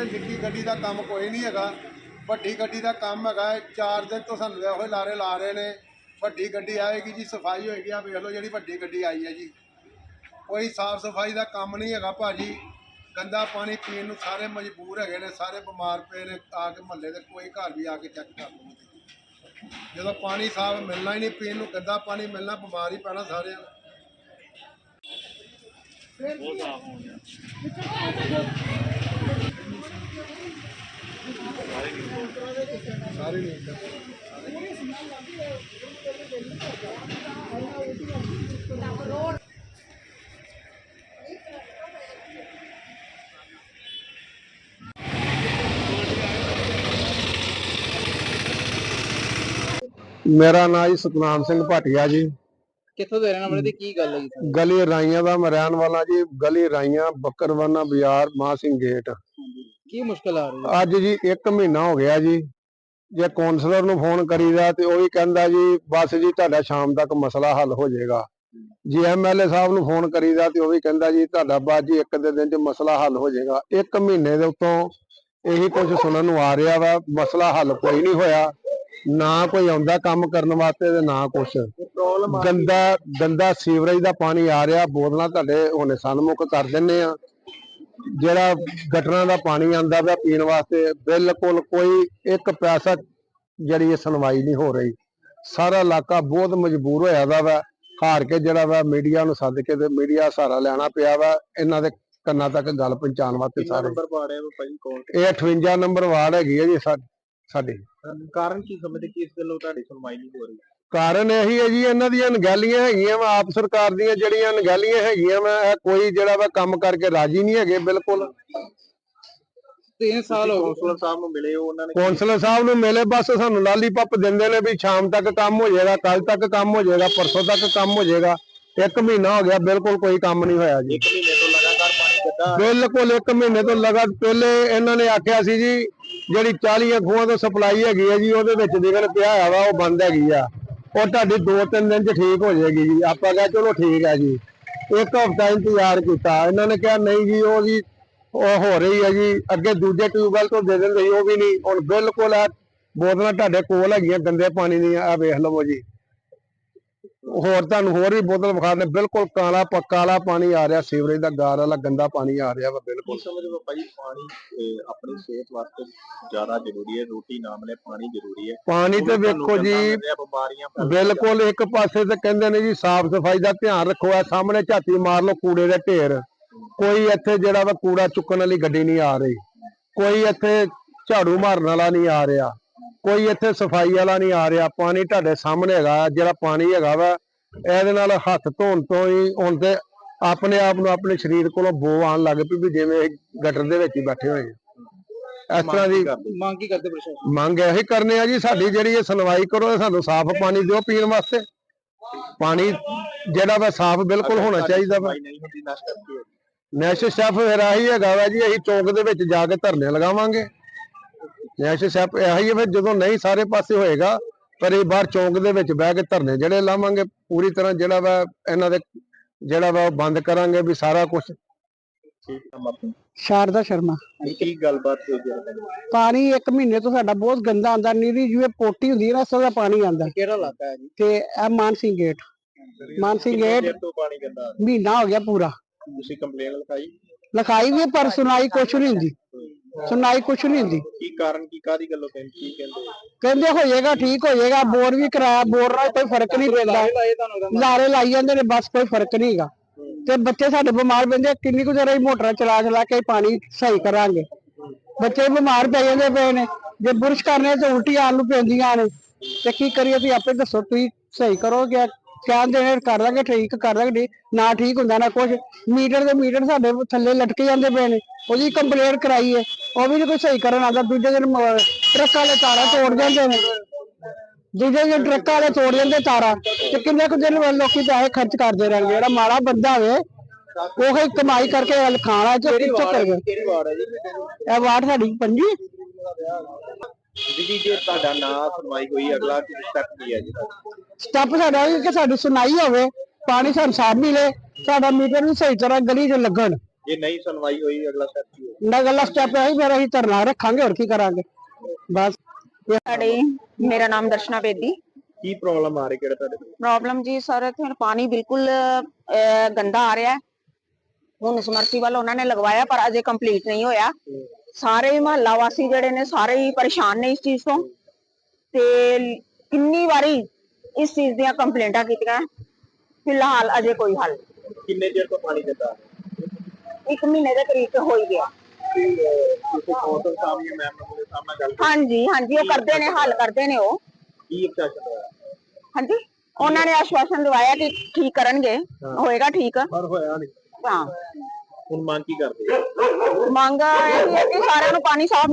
ਤੇ ਨਿੱਕੀ ਗੱਡੀ ਦਾ ਕੰਮ ਕੋਈ ਨਹੀਂ ਹੈਗਾ ਵੱਡੀ ਗੱਡੀ ਦਾ ਕੰਮ ਹੈਗਾ ਇਹ ਚਾਰ ਦਿਨ ਤੋਂ ਸਾਨੂੰ ਇਹੋ ਹੀ ਲਾਰੇ ਲਾ ਰਹੇ ਨੇ ਵੱਡੀ ਗੱਡੀ ਆਏਗੀ ਜੀ ਸਫ਼ਾਈ ਹੋਏਗੀ ਆ ਵੇਖ ਲਓ ਜਿਹੜੀ ਵੱਡੀ ਗੱਡੀ ਆਈ ਹੈ ਜੀ। ਕੋਈ ਸਾਫ਼ ਸਫ਼ਾਈ ਦਾ ਕੰਮ ਨਹੀਂ ਹੈਗਾ ਭਾਜੀ ਗੰਦਾ ਪਾਣੀ ਪੀਣ ਨੂੰ ਸਾਰੇ ਮਜਬੂਰ ਹੈਗੇ ਨੇ ਸਾਰੇ ਬਿਮਾਰ ਪਏ ਨੇ ਆ ਕੇ ਮਹੱਲੇ ਦੇ ਕੋਈ ਘਰ ਵੀ ਆ ਕੇ ਚੈੱਕ ਕਰ ਲਓ। ਜਦੋਂ ਪਾਣੀ ਸਾਫ਼ ਮਿਲਣਾ ਹੀ ਨਹੀਂ ਪੀਣ ਨੂੰ ਗੰਦਾ ਪਾਣੀ ਮਿਲਣਾ ਬਿਮਾਰ ਹੀ ਪੈਣਾ ਸਾਰਿਆਂ ਨੇ। ਸਾਰੇ ਨਹੀਂ ਮੇਰਾ ਨਾਮ ਜੀ ਸਤਨਾਮ ਸਿੰਘ ਭਾਟੀਆ ਜੀ। ਕਿੱਥੋਂ ਦੇ ਰਹਿਣ ਵਾਲੇ ਤੇ ਕੀ ਗੱਲ ਹੈ ਜੀ ਗਲੀ ਰਾਈਆਂ ਦਾ ਮੈਂ ਰਹਿਣ ਵਾਲਾ ਜੀ ਗਲੀ ਰਾਈਆਂ ਬੱਕਰਵਾਨਾ ਬਾਜ਼ਾਰ ਮਾਂ ਸਿੰਘ ਗੇਟ। ਕੀ ਮੁਸ਼ਕਲ ਆ ਰਹੀ ਹੈ? ਅੱਜ ਜੀ 1 ਮਹੀਨਾ ਹੋ ਗਿਆ ਜੀ। ਜੇ ਕਾਉਂਸਲਰ ਨੂੰ ਫੋਨ ਕਰੀਦਾ ਤੇ ਉਹ ਵੀ ਕਹਿੰਦਾ ਜੀ ਬਸ ਜੀ ਤੁਹਾਡਾ ਸ਼ਾਮ ਤੱਕ ਮਸਲਾ ਹੱਲ ਹੋ ਜਾਏਗਾ। ਜੀ ਐਮਐਲਏ ਸਾਹਿਬ ਨੂੰ ਫੋਨ ਕਰੀਦਾ ਤੇ ਉਹ ਵੀ ਕਹਿੰਦਾ ਜੀ ਤੁਹਾਡਾ ਬਾਅਦ ਜੀ ਇੱਕ ਦੇ ਦਿਨ ਚ ਮਸਲਾ ਹੱਲ ਹੋ ਜਾਏਗਾ। ਇੱਕ ਮਹੀਨੇ ਦੇ ਉੱਤੋਂ ਇਹੀ ਕੁਝ ਸੁਣਨ ਨੂੰ ਆ ਰਿਹਾ ਵਾ ਮਸਲਾ ਹੱਲ ਕੋਈ ਨਹੀਂ ਹੋਇਆ। ਨਾ ਕੋਈ ਆਉਂਦਾ ਕੰਮ ਕਰਨ ਵਾਸਤੇ ਤੇ ਨਾ ਕੁਛ। ਗੰਦਾ ਗੰਦਾ ਸੀਵਰੇਜ ਦਾ ਪਾਣੀ ਆ ਰਿਹਾ ਬੋਤਲਾਂ ਤੁਹਾਡੇ ਹੁਣੇ ਸਨਮੁਖ ਕਰ ਦਿੰਨੇ ਆ। ਜਿਹੜਾ ਗਟਰਾਂ ਦਾ ਪਾਣੀ ਆਂਦਾ ਪਿਆ ਪੀਣ ਵਾਸਤੇ ਬਿਲਕੁਲ ਕੋਈ ਇੱਕ ਪੈਸਾ ਜਿਹੜੀ ਇਹ ਸੁਣਵਾਈ ਨਹੀਂ ਹੋ ਰਹੀ। ਸਾਰਾ ਇਲਾਕਾ ਬਹੁਤ ਮਜਬੂਰ ਹੋਇਆ ਦਾ ਵਾ। ਹਾਰ ਕੇ ਜਿਹੜਾ ਵਾ ਮੀਡੀਆ ਨੂੰ ਸੱਦ ਕੇ ਤੇ ਮੀਡੀਆ ਸਹਾਰਾ ਲੈਣਾ ਪਿਆ ਵਾ ਇਹਨਾਂ ਦੇ ਕੰਨਾਂ ਤੱਕ ਗੱਲ ਪਹੁੰਚਾਉਣ ਵਾਸਤੇ ਸਾਰੇ। ਇਹ 58 ਨੰਬਰ ਵਾਰਡ ਹੈਗੀ ਹੈ ਜੀ ਸਾਡੀ। ਕਾਰਨ ਕੀ ਸਮਝਦੇ ਕਿ ਇਸ ਗੱਲੋਂ ਤੁਹਾਡੀ ਸੁਣਵਾਈ ਨਹੀਂ ਹੋ ਰਹੀ? ਕਾਰਨ ਇਹੀ ਹੈ ਜੀ ਇਹਨਾਂ ਦੀਆਂ ਅਣਗਹਿਲੀਆਂ ਹੈਗੀਆਂ ਵਾ ਆਪ ਸਰਕਾਰ ਦੀਆਂ ਜਿਹੜੀਆਂ ਅਣਗਹਿਲੀਆਂ ਹੈਗੀਆਂ ਵਾ ਇਹ ਕੋਈ ਜਿਹੜਾ ਵਾ ਕੰਮ ਕਰਕੇ ਰਾਜੀ ਨਹੀਂ ਹੈਗੇ ਬਿਲਕੁਲ। 3 ਸਾਲ ਹੋ ਗਏ। ਕੌਂਸਲਰ ਸਾਹਿਬ ਨੂੰ ਮਿਲੇ ਉਹਨਾਂ ਨੇ ਕੌਂਸਲਰ ਸਾਹਿਬ ਨੂੰ ਮਿਲੇ ਬਸ ਸਾਨੂੰ ਲਾਲੀਪੱਪ ਦਿੰਦੇ ਨੇ ਵੀ ਸ਼ਾਮ ਤੱਕ ਕੰਮ ਹੋ ਜਾਏਗਾ ਕੱਲ ਤੱਕ ਕੰਮ ਹੋ ਜਾਏਗਾ ਪਰਸੋਂ ਤੱਕ ਕੰਮ ਹੋ ਜਾਏਗਾ। ਇੱਕ ਮਹੀਨਾ ਹੋ ਗਿਆ ਬਿਲਕੁਲ ਕੋਈ ਕੰਮ ਨਹੀਂ ਹੋਇਆ ਜੀ। ਇੱਕ ਮਹੀਨੇ ਤੋਂ ਲਗਾਤਾਰ ਪਾਣੀ ਕਿੱਦਾਂ ਬਿਲਕੁਲ ਇੱਕ ਮਹੀਨੇ ਤੋਂ ਲਗਾਤਾਰ ਪਹਿਲੇ ਇਹਨਾਂ ਨੇ ਆਖਿਆ ਸੀ ਜੀ ਜਿਹੜੀ 40 ਖੂਹਾਂ ਤੋਂ ਸਪਲਾਈ ਹੈਗੀ ਹੈ ਜੀ, ਉਹਦੇ ਵਿੱਚ ਨਿਕਲ ਪਿਆ ਹੋਇਆ ਵਾ, ਉਹ ਬੰਦ ਹੈਗੀ ਆ। ਉਹ ਤੁਹਾਡੀ 2-3 ਦਿਨ ਚ ਠੀਕ ਹੋ ਜਾਏਗੀ ਜੀ। ਆਪਾਂ ਕਿਹਾ ਚਲੋ ਠੀਕ ਹੈ ਜੀ। ਇੱਕ ਹਫ਼ਤਾ ਇੰਤਜ਼ਾਰ ਕੀਤਾ। ਇਹਨਾਂ ਨੇ ਕਿਹਾ, ਨਹੀਂ ਜੀ, ਉਹ ਜੀ, ਉਹ ਹੋ ਰਹੀ ਹੈ ਜੀ। ਅੱਗੇ ਦੂਜੇ ਟਿਊਬਵੈਲ ਤੋਂ ਦੇ ਦਿੰਦੇ ਸੀ, ਉਹ ਵੀ ਨਹੀਂ। ਹੁਣ ਬਿਲਕੁਲ ਆ ਬੋਤਲਾਂ ਤੁਹਾਡੇ ਕੋਲ ਹੈਗੀਆਂ, ਗੰਦੇ ਪਾਣੀ ਦੀਆਂ। ਆ ਵੇਖ ਲਵੋ ਜੀ। ਹੋਰ ਤੁਹਾਨੂੰ ਹੋਰ ਵੀ ਬੋਤਲ ਵਿਖਾ ਦਿੰਦੇ ਬਿਲਕੁਲ ਕਾਲਾ ਕਾਲਾ ਪਾਣੀ ਆ ਰਿਹਾ ਸੀਵਰੇਜ ਦਾ ਗਾਰ ਵਾਲਾ ਗੰਦਾ ਪਾਣੀ ਆ ਰਿਹਾ ਵਾ ਬਿਲਕੁਲ। ਹੋ ਭਾਈ ਪਾਣੀ ਆਪਣੀ ਸਿਹਤ ਵਾਸਤੇ ਜ਼ਿਆਦਾ ਜ਼ਰੂਰੀ ਹੈ ਰੋਟੀ ਨਾ ਮਿਲੇ ਪਾਣੀ ਜ਼ਰੂਰੀ ਹੈ। ਪਾਣੀ ਤੇ ਵੇਖੋ ਜੀ ਬਿਲਕੁਲ ਇੱਕ ਪਾਸੇ ਤੇ ਕਹਿੰਦੇ ਨੇ ਜੀ ਸਾਫ਼ ਸਫ਼ਾਈ ਦਾ ਧਿਆਨ ਰੱਖੋ ਆ ਸਾਹਮਣੇ ਝਾਤੀ ਮਾਰ ਲਓ ਕੂੜੇ ਦੇ ਢੇਰ। ਕੋਈ ਇੱਥੇ ਜਿਹੜਾ ਵਾ ਕੂੜਾ ਚੁੱਕਣ ਵਾਲੀ ਗੱਡੀ ਨਹੀਂ ਆ ਰਹੀ। ਕੋਈ ਇੱਥੇ ਝਾੜੂ ਮਾਰਨ ਵਾਲਾ ਨਹੀਂ ਆ ਰਿਹਾ। ਕੋਈ ਇੱਥੇ ਸਫ਼ਾਈ ਵਾਲਾ ਨਹੀਂ ਆ ਰਿਹਾ ਪਾਣੀ ਤੁਹਾਡੇ ਸਾਹਮਣੇ ਹੈਗਾ ਜਿਹੜਾ ਪਾਣੀ ਹੈਗਾ ਵਾ ਇਹਦੇ ਨਾਲ ਹੱਥ ਧੋਣ ਤੋਂ ਹੀ ਹੁਣ ਤੇ ਆਪਣੇ ਆਪ ਨੂੰ ਆਪਣੇ ਸਰੀਰ ਕੋਲੋਂ ਬੋ ਆਉਣ ਲੱਗ ਪਈ ਵੀ ਜਿਵੇਂ ਗਟਰ ਦੇ ਵਿੱਚ ਹੀ ਬੈਠੇ ਹੋਏ ਆ। ਇਸ ਤਰ੍ਹਾਂ ਦੀ ਮੰਗ ਕੀ ਕਰਦੇ ਪ੍ਰਸ਼ਾਸਨ? ਮੰਗ ਇਹੀ ਕਰਨੇ ਆ ਜੀ ਸਾਡੀ ਜਿਹੜੀ ਇਹ ਸੁਣਵਾਈ ਕਰੋ ਸਾਨੂੰ ਸਾਫ਼ ਪਾਣੀ ਦਿਓ ਪੀਣ ਵਾਸਤੇ। ਪਾਣੀ ਜਿਹੜਾ ਵਾ ਸਾਫ਼ ਬਿਲਕੁਲ ਹੋਣਾ ਚਾਹੀਦਾ ਵਾ। ਨੈਸ਼ ਸ਼ੈਫ ਫਿਰ ਆਹੀ ਹੈਗਾ ਵਾ ਜੀ ਅਸੀਂ ਚੌਂਕ ਦੇ ਵਿੱਚ ਜਾ ਕੇ ਧਰਨੇ ਲਗਾਵਾਂਗੇ। ਨੈਸ਼ ਸ਼ੈਫ ਇਹੀ ਹੈ ਫਿਰ ਜਦੋਂ ਨਹੀਂ ਸਾਰੇ ਪਾਸੇ ਹੋਏਗਾ ਪਰ ਇਹ ਬਾਹਰ ਚੌਂਕ ਦੇ ਵਿੱਚ ਬਹਿ ਕੇ ਧਰਨੇ ਜਿਹੜੇ ਲਾਵਾਂਗੇ ਪੂਰੀ ਤਰ੍ਹਾਂ ਜਿਹੜਾ ਵਾ ਇਹਨਾਂ ਦੇ ਜਿਹੜਾ ਵਾ ਉਹ ਬੰਦ ਕਰਾਂਗੇ ਵੀ ਸਾਰਾ ਕੁਝ ਠੀਕ ਹੈ ਮਾਪੇ ਸ਼ਾਰਦਾ ਸ਼ਰਮਾ। ਕੀ ਗੱਲਬਾਤ ਹੈ? ਪਾਣੀ ਇੱਕ ਮਹੀਨੇ ਤੋਂ ਸਾਡਾ ਬਹੁਤ ਗੰਦਾ ਆਂਦਾ ਨੀਰੀ ਜਿਵੇਂ ਪੋਟੀ ਹੁੰਦੀ ਹੈ ਨਾ ਸਦਾ ਪਾਣੀ ਆਂਦਾ ਕਿਹੜਾ ਇਲਾਕਾ ਹੈ ਜੀ? ਤੇ ਇਹ ਮਾਨ ਸਿੰਘ ਗੇਟ। ਮਾਨ ਸਿੰਘ ਗੇਟ ਤੋਂ ਪਾਣੀ ਗੰਦਾ? ਮਹੀਨਾ ਹੋ ਗਿਆ ਪੂਰਾ। ਤੁਸੀਂ ਕੰਪਲੇਨ ਲਿਖਾਈ? ਲਿਖਾਈ ਵੀ ਪਰ ਸੁਣਾਈ ਕੁਛ ਨਹੀਂ ਹੁੰਦੀ। ਸੁਣਾਈ ਕੁਛ ਨਹੀਂ ਹੁੰਦੀ। ਕੀ ਕਾਰਨ ਕੀ ਕਾਦੀ ਗੱਲੋਂ ਕਹਿੰਦੇ ਕੀ ਕਹਿੰਦੇ? ਕਹਿੰਦੇ ਹੋ ਜਾਏਗਾ ਠੀਕ ਹੋ ਜਾਏਗਾ ਬੋਰ ਵੀ ਕਰਾਇਆ ਬੋਰ ਨਾਲ ਕੋਈ ਫ਼ਰਕ ਨਹੀਂ ਪੈਂਦਾ। ਲਾਰੇ ਲਾਈ ਜਾਂਦੇ ਨੇ ਬਸ ਕੋਈ ਫ਼ਰਕ ਨਹੀਂ ਹੈਗਾ। ਤੇ ਬੱਚੇ ਸਾਡੇ ਬਿਮਾਰ ਪੈਂਦੇ ਕਿੰਨੀ ਕੁ ਅਸੀਂ ਮੋਟਰਾਂ ਚਲਾ ਚਲਾ ਕੇ ਪਾਣੀ ਸਹੀ ਕਰਾਂਗੇ। ਬੱਚੇ ਬਿਮਾਰ ਪੈ ਜਾਂਦੇ ਪਏ ਨੇ ਜੇ ਬੁਰਸ਼ ਕਰਨੇ ਤੇ ਉਲਟੀ ਆਉਣ ਨੂੰ ਪੈਂਦੀਆਂ ਨੇ। ਤੇ ਕੀ ਕਰੀਏ ਤੁਸੀਂ ਆਪੇ ਦੱਸੋ ਤੁਸੀਂ ਸਹੀ ਕਰੋਗੇ ਕਹਿੰਦੇ ਨੇ ਕਰ ਲਾਂਗੇ ਠੀਕ ਕਰ ਲਾਂਗੇ ਠੀਕ। ਨਾ ਠੀਕ ਹੁੰਦਾ ਨਾ ਕੁਝ ਮੀਟਰ ਦੇ ਮੀਟਰ ਸਾਡੇ ਥੱਲੇ ਲਟਕੇ ਜਾਂਦੇ ਪਏ ਨੇ ਉਹਦੀ ਕੰਪਲੇਂਟ ਕਰਾਈ ਹੈ ਉਹ ਵੀ ਨੀ ਕੋਈ ਸਹੀ ਕਰਨ ਆਉਂਦਾ ਦੂਜੇ ਦਿਨ ਮ- ਟਰੱਕਾਂ ਵਾਲੇ ਤਾਰਾਂ ਤੋੜ ਜਾਂਦੇ ਨੇ। ਦੂਜੇ ਦਿਨ ਟਰੱਕਾਂ ਵਾਲੇ ਤੋੜ ਜਾਂਦੇ ਤਾਰਾਂ ਤੇ ਕਿੰਨੇ ਕੁ ਦਿਨ ਲੋਕੀ ਪੈਸੇ ਖਰਚ ਕਰਦੇ ਰਹਿਣਗੇ ਜਿਹੜਾ ਮਾੜਾ ਬੰਦਾ ਹੋਵੇ ਉਹ ਹੀ ਕਮਾਈ ਕਰਕੇ ਗੱਲ ਖਾਣਾ ਚ ਪਿੱਛੇ ਕਰ ਗਏ ਕਿਹੜੀ ਵਾਰ ਹੈ ਜੀ? ਇਹ ਵਾਰਡ ਸਾਡੀ ਪੰਜੀ। ਦੀਦੀ ਜੇ ਤੁਹਾਡਾ ਨਾਂ ਸੁਣਵਾਈ ਹੋਈ ਅਗਲਾ ਕੀ ਸਟੈਪ ਕੀ ਹੈ ਜੀ? ਸਟੈਪ ਸਾਡਾ ਇਹ ਕਿ ਸਾਡੀ ਸੁਣਾਈ ਹੋਵੇ ਪਾਣੀ ਸਾਨੂੰ ਸਾਫ਼ ਮਿਲੇ ਸਾਡਾ ਮੀਟਰ ਵੀ ਸਹੀ ਤਰ੍ਹਾਂ ਗਲੀ 'ਚ ਲੱਗਣ। ਜੇ ਨਹੀਂ ਸੁਣਵਾਈ ਹੋਈ ਅਗਲਾ ਸਟੈਪ ਕੀ ਹੋਊ? ਨਗਲਾ ਸਟੈਪ ਹੈ ਫਿਰ ਅਸੀਂ ਧਰਨਾ ਰੱਖਾਂਗੇ ਹੋਰ ਕੀ ਕਰਾਂਗੇ। ਬਸ। ਸਾਡੇ ਮੇਰਾ ਨਾਮ ਦਰਸ਼ਨਾ ਬੇਦੀ। ਕੀ ਪ੍ਰੋਬਲਮ ਆ ਰਹੀ ਕਿਹੜਾ ਤੁਹਾਡੇ ਕੋਲ ਪ੍ਰੋਬਲਮ ਜੀ ਸਰ ਇੱਥੇ ਪਾਣੀ ਬਿਲਕੁਲ ਗੰਦਾ ਆ ਰਿਹਾ। ਹੈ ਹੁਣ ਸਮਰਸੀਬਲ ਉਹਨਾਂ ਨੇ ਲਗਵਾਇਆ ਪਰ ਅਜੇ ਕੰਪਲੀਟ ਨਹੀਂ ਹੋਇਆ। ਸਾਰੇ ਮਹੱਲਾ ਵਾਸੀ ਜਿਹੜੇ ਨੇ ਸਾਰੇ ਹੀ ਪਰੇਸ਼ਾਨ ਨੇ ਇਸ ਚੀਜ਼ ਤੋਂ। ਤੇ ਕਿੰਨੀ ਵਾਰੀ ਇਸ ਚੀਜ਼ ਦੀਆਂ ਕੰਪਲੇਂਟਾਂ ਕੀਤੀਆਂ ਫਿਲਹਾਲ ਅਜੇ ਕੋਈ ਹੱਲ ਨਹੀਂ। ਕਿੰਨੇ ਚਿਰ ਤੋਂ ਪਾਣੀ ਦਿੰਦਾ ਇੱਕ ਮਹੀਨੇ ਦੇ ਕਰੀਬ ਤੇ ਹੋ ਹੀ ਗਿਆ ਤੁਸੀਂ ਕੌਂਸਲ ਸਾਹਿਬ ਜਾਂ ਮੈਮ ਦੇ ਸਾਹਮਣੇ ਗੱਲ ਕੀਤੀ? ਹਾਂਜੀ ਹਾਂਜੀ ਉਹ ਕਰਦੇ ਨੇ ਹੱਲ ਕਰਦੇ ਨੇ ਉਹ ਕੀ ਐਕਸੈਸ਼ਨ ਹੋਇਆ ਹਾਂਜੀ ਉਹਨਾਂ ਨੇ ਆਸ਼ਵਾਸਨ ਦਿਵਾਇਆ ਕਿ ਠੀਕ ਕਰਨਗੇ ਹੋਏਗਾ ਠੀਕ ਪਰ ਹੋਇਆ ਨਹੀਂ ਹਾਂ ਹੁਣ ਮੰਗ ਕੀ ਕਰਦੇ ਮੰਗ ਇਹ ਹੈ ਕਿ ਸਾਰਿਆਂ ਨੂੰ ਪਾਣੀ ਸਾਫ਼